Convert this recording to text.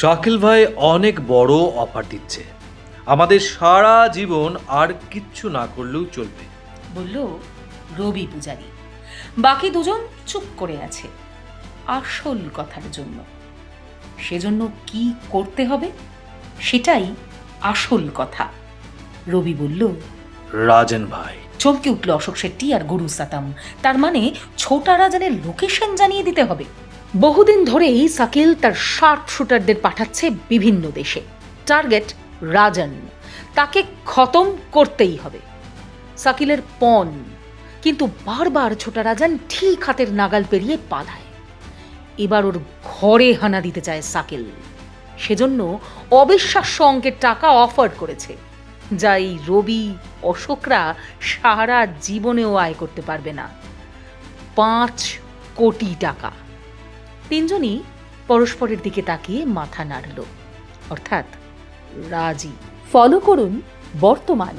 শাকিল ভাই অনেক বড় অফার দিচ্ছে। আমাদের সারা জীবন আর কিচ্ছু না করলেও চলবে। বলল রবি পূজারি। বাকি দুজন চুপ করে আছে। আসল কথার জন্য। সেজন্য কি করতে হবে? সেটাই আসল কথা। রবি বলল রাজেন ভাই। চমকে উঠল অশোক শেট্টি আর গুরু সাতাম। তার মানে ছোটা রাজানের লোকেশন জানিয়ে দিতে হবে। বহুদিন ধরেই সাকিল তার শার্প শুটারদের পাঠাচ্ছে বিভিন্ন দেশে। টার্গেট রাজন। তাকে খতম করতেই হবে। সাকিলের পণ। কিন্তু বারবার ছোটা রাজান ঠিক হাতের নাগাল পেরিয়ে পালায়। এবার ওর ঘরে হানা দিতে চায় সাকিল। সেজন্য অবিশ্বাস্য অঙ্কের টাকা অফার করেছে যা এই রবি, অশোকরা সারা জীবনেও আয় করতে পারবে না। পাঁচ কোটি টাকা। তিনজনই পরস্পরের দিকে তাকিয়ে মাথা নাড়ল। অর্থাৎ রাজি। ফলো করুন বর্তমান।